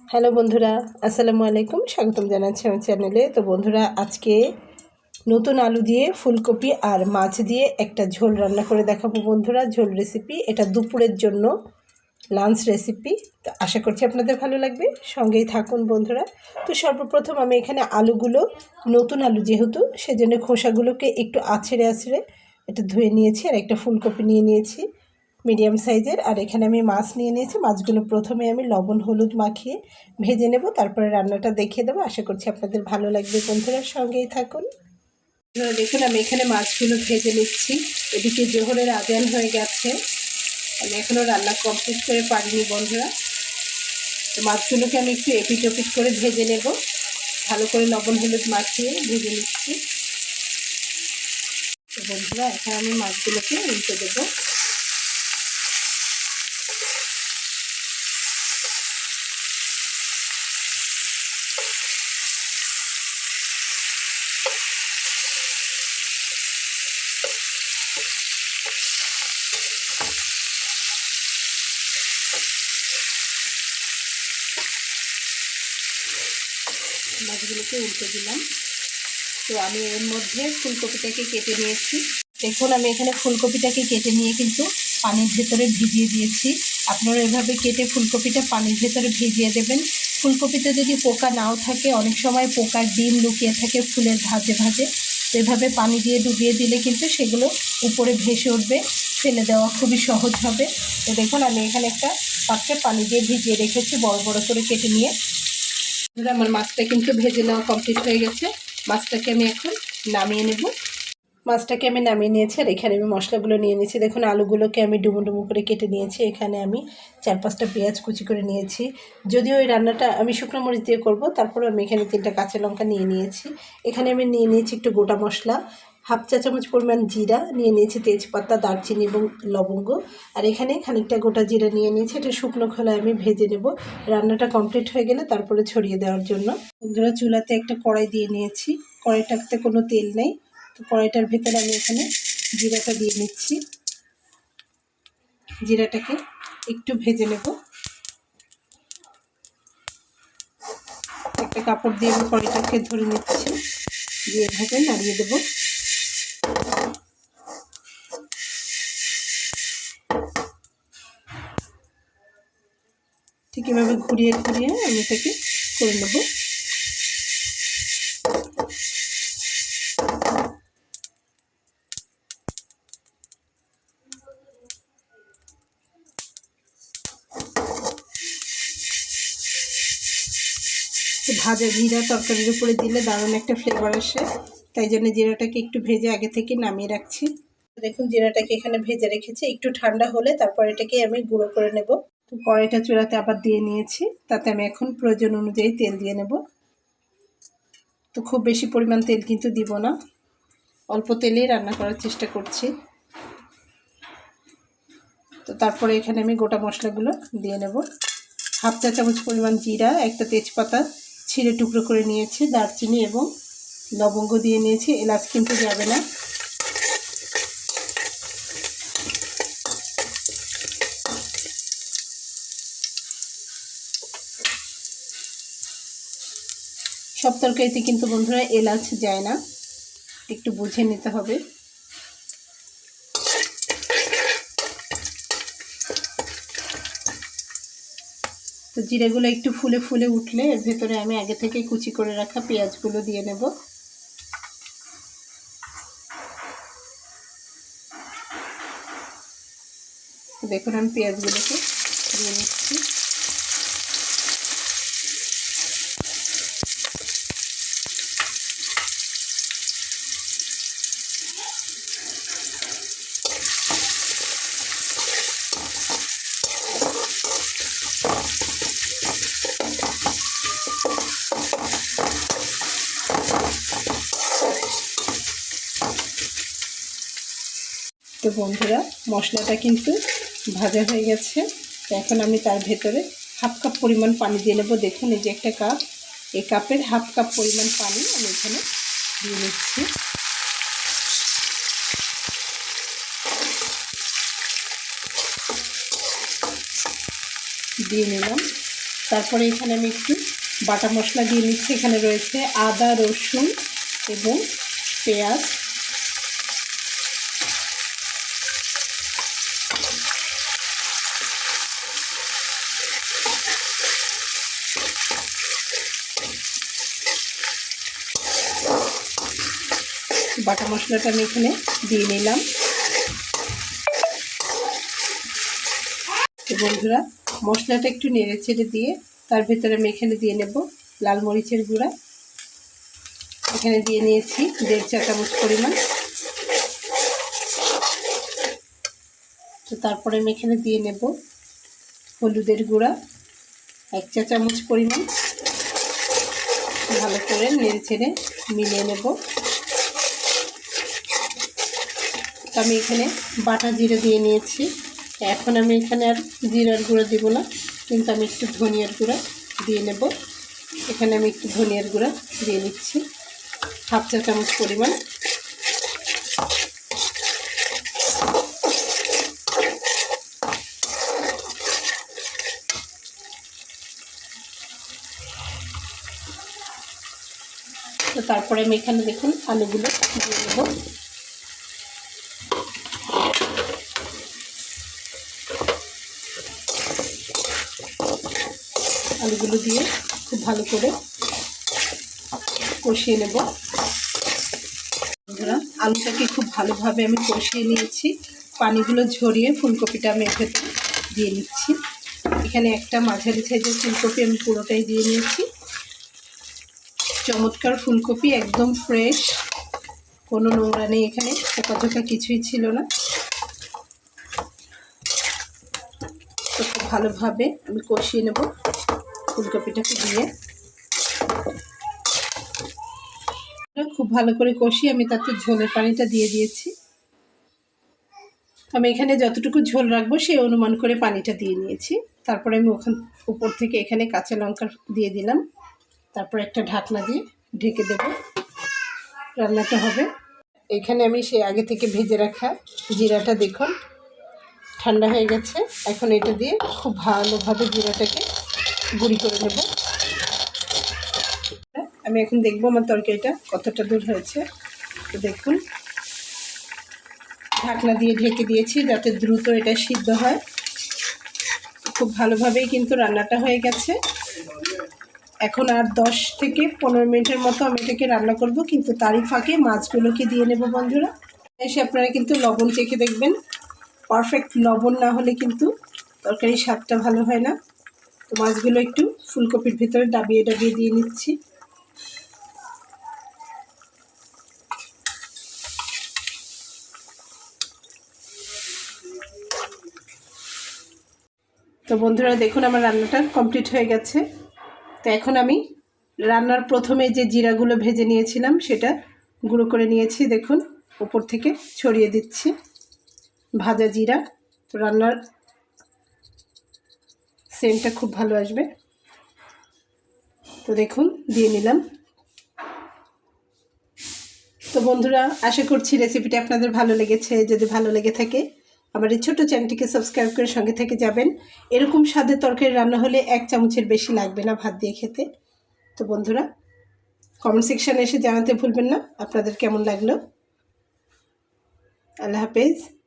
Hello বন্ধুরা, আসসালামু আলাইকুম, স্বাগতম জানাচ্ছি আমার চ্যানেলে। তো বন্ধুরা, আজকে নতুন আলু দিয়ে ফুলকপি আর মাছ দিয়ে একটা ঝোল রান্না করে দেখাবো বন্ধুরা। ঝোল রেসিপি এটা দুপুরের জন্য লাঞ্চ রেসিপি তো আশা করছি আপনাদের ভালো লাগবে। সঙ্গেই থাকুন বন্ধুরা। তো সর্বপ্রথম আমি এখানে আলুগুলো, নতুন আলু যেহেতু, সেজন্য খোসাগুলোকে একটু আছড়ে আছড়ে এটা ধুয়ে নিয়েছি আর একটা ফুলকপি নিয়ে নিয়েছি। মিডিয়াম সাইজের। আর এখানে আমি মাছ নিয়ে নিয়েছি। মাছগুলো প্রথমে আমি লবণ, হলুদ মাখিয়ে ভেজে নেব। তারপরে রান্নাটা দেখিয়ে দেবো। আশা করছি আপনাদের ভালো লাগবে। বন্ধুরা, সঙ্গেই থাকুন। দেখুন, আমি এখানে মাছগুলো ভেজে নিচ্ছি। এদিকে জোহরের আজান হয়ে গেছে। আমি এখনও রান্না কমপ্লিট করে পারিনি, বন্ধুরা। তো মাছগুলোকে আমি একটু এপিট ওপিট করে ভেজে নেব। ভালো করে লবণ, হলুদ মাখিয়ে ভেজে নিচ্ছি। বন্ধুরা, এখন আমি মাছগুলোকে উল্টে দেবো। মাছগুলোকে উল্টে দিলাম। তো আমি এর মধ্যে ফুলকপিটাকে কেটে নিয়েছি। দেখুন, আমি এখানে ফুলকপিটাকে কেটে নিয়ে কিন্তু পানির ভেতরে ভিজিয়ে দিয়েছি। আপনারা এভাবে কেটে ফুলকপিটা পানির ভেতরে ভিজিয়ে দেবেন। ফুলকপিতে যদি পোকা নাও থাকে, অনেক সময় পোকার ডিম লুকিয়ে থাকে ফুলের ভাজে ভাজে। এভাবে পানি দিয়ে ডুবিয়ে দিলে কিন্তু সেগুলো উপরে ভেসে উঠবে, ফেলে দেওয়া খুবই সহজ হবে। তো দেখুন, আমি এখানে একটা পাত্রে পানি দিয়ে ভিজিয়ে রেখেছি, বড় বড় করে কেটে নিয়ে। আমার মাছটা কিন্তু ভেজে নেওয়া কমপ্লিট হয়ে গেছে। মাছটাকে আমি এখন নামিয়ে নেব। মাছটাকে আমি নামিয়ে নিয়েছি আর এখানে আমি মশলাগুলো নিয়ে নিয়েছি। দেখুন, আলুগুলোকে আমি ডুমো ডুমো করে কেটে নিয়েছি। এখানে আমি চার পাঁচটা পেঁয়াজ কুচি করে নিয়েছি। যদিও ওই রান্নাটা আমি শুকনো মরিচ দিয়ে করব তারপরে আমি এখানে তিনটা কাঁচা লঙ্কা নিয়ে নিয়েছি। এখানে আমি নিয়ে নিয়েছি একটু গোটা মশলা। হাফ চা চামচ পরিমাণ জিরা নিয়ে নিয়েছি তেজপাতা, দারচিনি এবং লবঙ্গ। আর এখানে খানিকটা গোটা জিরা নিয়ে নিয়েছি। এটা শুকনো খোলায় আমি ভেজে নেব। রান্নাটা কমপ্লিট হয়ে গেলে তারপরে ছড়িয়ে দেওয়ার জন্য। বন্ধুরা, চুলাতে একটা কড়াই দিয়ে নিয়েছি। কড়াইটাতে কোনো তেল নেই। তো কড়াইটার ভেতরে আমি এখানে জিরাটা দিয়ে নিচ্ছি। জিরাটাকে একটু ভেজে নেব। একটা কাপড় দিয়ে আমি কড়াইটাকে ধরে নিচ্ছি। দিয়ে এভাবে নাড়িয়ে দেবো। ঘুরিয়ে ঘুরিয়ে আমি এটাকে করে নেব। ভাজা জিরা তরকারির উপরে দিলে দারুণ একটা ফ্লেভার আসে। তাই জন্য জিরাটাকে একটু ভেজে আগে থেকে নামিয়ে রাখছি। দেখুন, জিরাটাকে এখানে ভেজে রেখেছি। একটু ঠান্ডা হলে তারপর এটাকে আমি গুঁড়ো করে নেব। তো কড়াইটা চূড়াতে আবার দিয়ে নিয়েছি। তাতে আমি এখন প্রয়োজন অনুযায়ী তেল দিয়ে নেব। তো খুব বেশি পরিমাণ তেল কিন্তু দিব না। অল্প তেলেই রান্না করার চেষ্টা করছি। তো তারপরে এখানে আমি গোটা মশলাগুলো দিয়ে নেব। হাফ চা চামচ পরিমাণ জিরা, একটা তেজপাতা ছিঁড়ে টুকরো করে নিয়েছি, দারচিনি এবং লবঙ্গ দিয়ে নিয়েছি। এলাচ কিন্তু যাবে না। সব তরকারিতে কিন্তু বন্ধুরা এলাচ যায় না। একটু বুঝে নিতে হবে। তো জিরেগুলো একটু ফুলে ফুলে উঠলে এর ভেতরে আমি আগে থেকে কুচি করে রাখা পেঁয়াজগুলো দিয়ে নেব। দেখুন আমি পেঁয়াজগুলোকে দিয়ে নিচ্ছি। তো বন্ধুরা, মশলাটা কিন্তু ভাজা হয়ে গেছে। এখন আমি তার ভেতরে হাফ কাপ পরিমাণ পানি দিয়ে নেব। দেখুন, এই যে একটা কাপ, এই কাপের হাফ কাপ পরিমাণ পানি আমি এখানে দিয়ে নিচ্ছি। দিয়ে নিলাম। তারপরে এখানে আমি একটু বাটা মশলা দিয়ে নিচ্ছি। এখানে রয়েছে আদা, রসুন এবং পেঁয়াজ। বাটা মশলাটা আমি এখানে দিয়ে নিলাম। বন্ধুরা, মশলাটা একটু নেড়ে চেড়ে দিয়ে তার ভেতরে আমি এখানে দিয়ে নেব লাল মরিচের গুঁড়া। এখানে দিয়ে নিয়েছি দেড় চা চামচ পরিমাণ। তো তারপরে আমি এখানে দিয়ে নেব হলুদের গুঁড়া, এক চা চামচ পরিমাণ। ভালো করে নেড়ে ছেড়ে মিলিয়ে নেব। আমি এখানে বাটা জিরে দিয়ে নিয়েছি। এখন আমি এখানে আর জিরার গুঁড়ো দেব না, কিন্তু আমি একটু ধনিয়ার গুঁড়া দিয়ে নেব। এখানে আমি একটু ধনিয়ার গুঁড়া দিয়ে নিচ্ছি। হাফ চা চামচ পরিমাণ তারপরে আমি এখানে দেখুন আলুগুলো দিয়ে নেব আলুগুলো দিয়ে খুব ভালো করে কষিয়ে নেব। আলুটাকে খুব ভালোভাবে আমি কষিয়ে নিয়েছি। পানিগুলো ঝরিয়ে ফুলকপিটা আমি এর দিয়ে নিচ্ছি। এখানে একটা মাঝারি সাইজের ফুলকপি আমি পুরোটাই দিয়ে নিয়েছি। চমৎকার ফুলকপি, একদম ফ্রেশ কোনো নোংরা নেই এখানে চোকা কিছুই ছিল না। তো খুব ভালোভাবে আমি কষিয়ে নেব ফুলকপিটাকে দিয়ে। খুব ভালো করে কষিয়ে আমি তাতে ঝোলের পানিটা দিয়ে দিয়েছি। আমি এখানে যতটুকু ঝোল রাখব সেই অনুমান করে পানিটা দিয়ে নিয়েছি। তারপরে আমি ওখান, উপর থেকে এখানে কাঁচা লঙ্কা দিয়ে দিলাম। তারপর একটা ঢাকনা দিয়ে ঢেকে দেব। রান্নাটা হবে। এখানে আমি সে আগে থেকে ভেজে রাখা জিরাটা দেখুন, ঠান্ডা হয়ে গেছে। এখন এটা দিয়ে খুব ভালোভাবে জিরাটাকে গুঁড়ি করে নেব। আমি এখন দেখব আমার তরকারিটা কতটা দূর হয়েছে। তো দেখুন, ঢাকনা দিয়ে ঢেকে দিয়েছি যাতে দ্রুত এটা সিদ্ধ হয়। খুব ভালোভাবেই কিন্তু রান্নাটা হয়ে গেছে। এখন আর দশ থেকে পনেরো মিনিটের মতো আমি এটাকে রান্না করব, কিন্তু তারই ফাঁকে মাছগুলোকে দিয়ে নেব বন্ধুরা। এসে আপনারা কিন্তু লবণ চেখে দেখবেন। পারফেক্ট লবণ না হলে কিন্তু তরকারির স্বাদটা ভালো হয় না। তো মাছগুলো একটু ফুলকপির ভিতরে ডাবিয়ে ডাবিয়ে দিয়ে নিচ্ছি। তো বন্ধুরা দেখুন আমার রান্নাটা কমপ্লিট হয়ে গেছে। তো এখন আমি রান্নার প্রথমে যে জিরাগুলো ভেজে নিয়েছিলাম সেটা গুঁড়ো করে নিয়েছি, দেখুন, উপর থেকে ছড়িয়ে দিচ্ছি। ভাজা জিরা, তো রান্নার সেন্টটা খুব ভালো আসবে। তো দেখুন, দিয়ে নিলাম। তো বন্ধুরা, আশা করছি রেসিপিটা আপনাদের ভালো লেগেছে। যদি ভালো লেগে থাকে আমার এই ছোটো চ্যানেলটিকে সাবস্ক্রাইব করে সঙ্গে থেকে যাবেন। এরকম স্বাদে তরকারি রান্না হলে এক চামচের বেশি লাগবে না ভাত দিয়ে খেতে। তো বন্ধুরা কমেন্ট সেকশানে এসে জানাতে ভুলবেন না। আপনাদের কেমন লাগল? আল্লাহ হাফেজ।